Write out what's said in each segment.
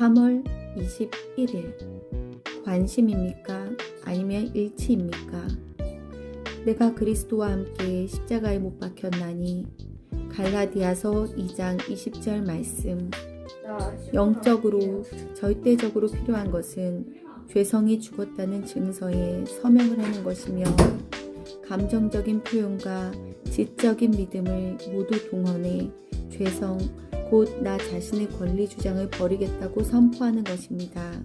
3월 21일 관심입니까? 아니면 일치입니까? 내가 그리스도와 함께 십자가에 못 박혔나니 갈라디아서 2장 20절 말씀 영적으로 절대적으로 필요한 것은 죄성이 죽었다는 증서에 서명을 하는 것이며 감정적인 표현과 지적인 믿음을 모두 동원해 죄성 곧 나 자신의 권리 주장을 버리겠다고 선포하는 것입니다.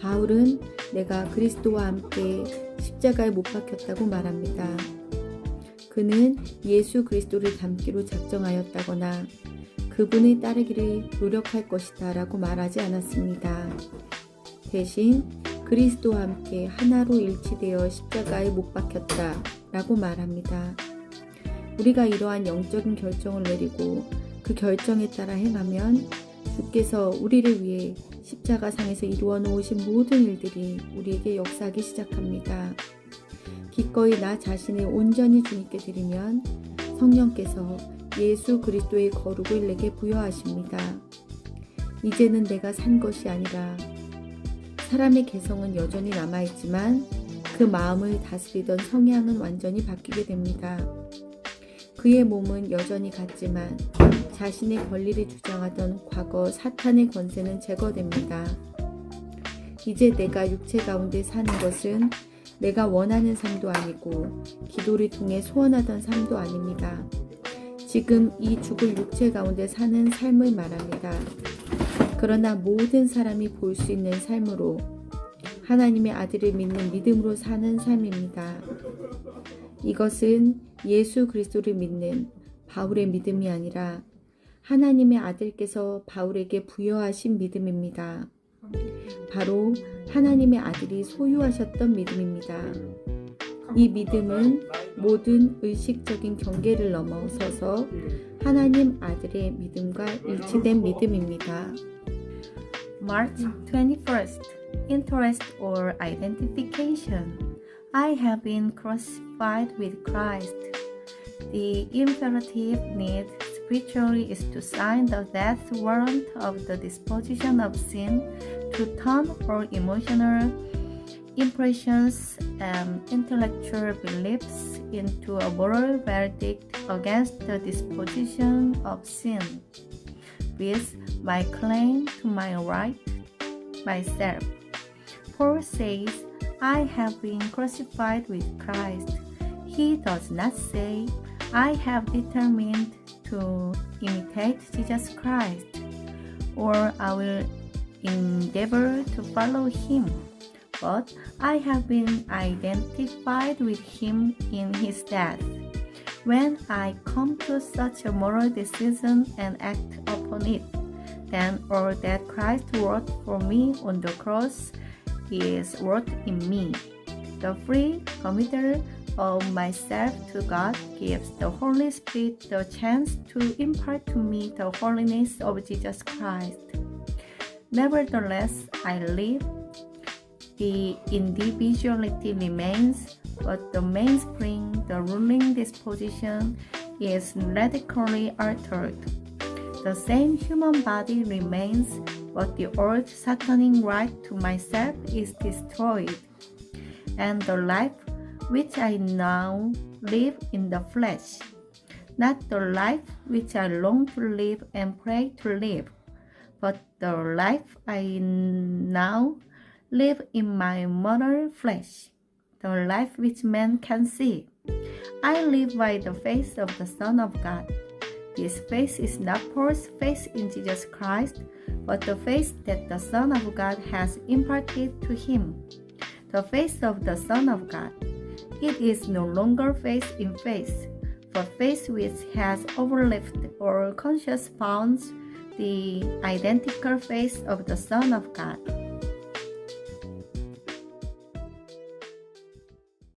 바울은 내가 그리스도와 함께 십자가에 못 박혔다고 말합니다. 그는 예수 그리스도를 닮기로 작정하였다거나 그분의 따르기를 노력할 것이다 라고 말하지 않았습니다. 대신 그리스도와 함께 하나로 일치되어 십자가에 못 박혔다 라고 말합니다. 우리가 이러한 영적인 결정을 내리고 그 결정에 따라 행하면 주께서 우리를 위해 십자가 상에서 이루어 놓으신 모든 일들이 우리에게 역사하기 시작합니다. 기꺼이 나 자신을 온전히 주님께 드리면 성령께서 예수 그리스도의 거룩을 내게 부여하십니다. 이제는 내가 산 것이 아니라 사람의 개성은 여전히 남아있지만 그 마음을 다스리던 성향은 완전히 바뀌게 됩니다. 그의 몸은 여전히 같지만 자신의 권리를 주장하던 과거 사탄의 권세는 제거됩니다. 이제 내가 육체 가운데 사는 것은 내가 원하는 삶도 아니고 기도를 통해 소원하던 삶도 아닙니다. 지금 이 죽을 육체 가운데 사는 삶을 말합니다. 그러나 모든 사람이 볼 수 있는 삶으로 하나님의 아들을 믿는 믿음으로 사는 삶입니다. 이것은 예수 그리스도를 믿는 바울의 믿음이 아니라 하나님의 아들께서 바울에게 부여하신 믿음입니다. 바로 하나님의 아들이 소유하셨던 믿음입니다. 이 믿음은 모든 의식적인 경계를 넘어서서 하나님 아들의 믿음과 일치된 믿음입니다. March 21st Interest or Identification I have been crucified with Christ. The imperative need spiritually is to sign the death warrant of the disposition of sin, to turn all emotional impressions and intellectual beliefs into a moral verdict against the disposition of sin. With my claim to my right, myself. Paul says, I have been crucified with Christ. He does not say, I have determined to imitate Jesus Christ, or I will endeavor to follow him. But I have been identified with him in his death. When I come to such a moral decision and act upon it, then all that Christ wrought for me on the cross is wrought in me. The free committal of myself to God gives the Holy Spirit the chance to impart to me the holiness of Jesus Christ. Nevertheless, I live. The individuality remains, but the mainspring, the ruling disposition, is radically altered. The same human body remains, but the old satanic right to myself is destroyed, and the life which I now live in the flesh, not the life which I long to live and pray to live, but the life I now live in my mortal flesh, the life which man can see. I live by the face of the Son of God. This face is not Paul's face in Jesus Christ, but the face that the Son of God has imparted to him. The face of the Son of God. It is no longer face in face, but face which has overleaped or conscious bounds, the identical face of the Son of God.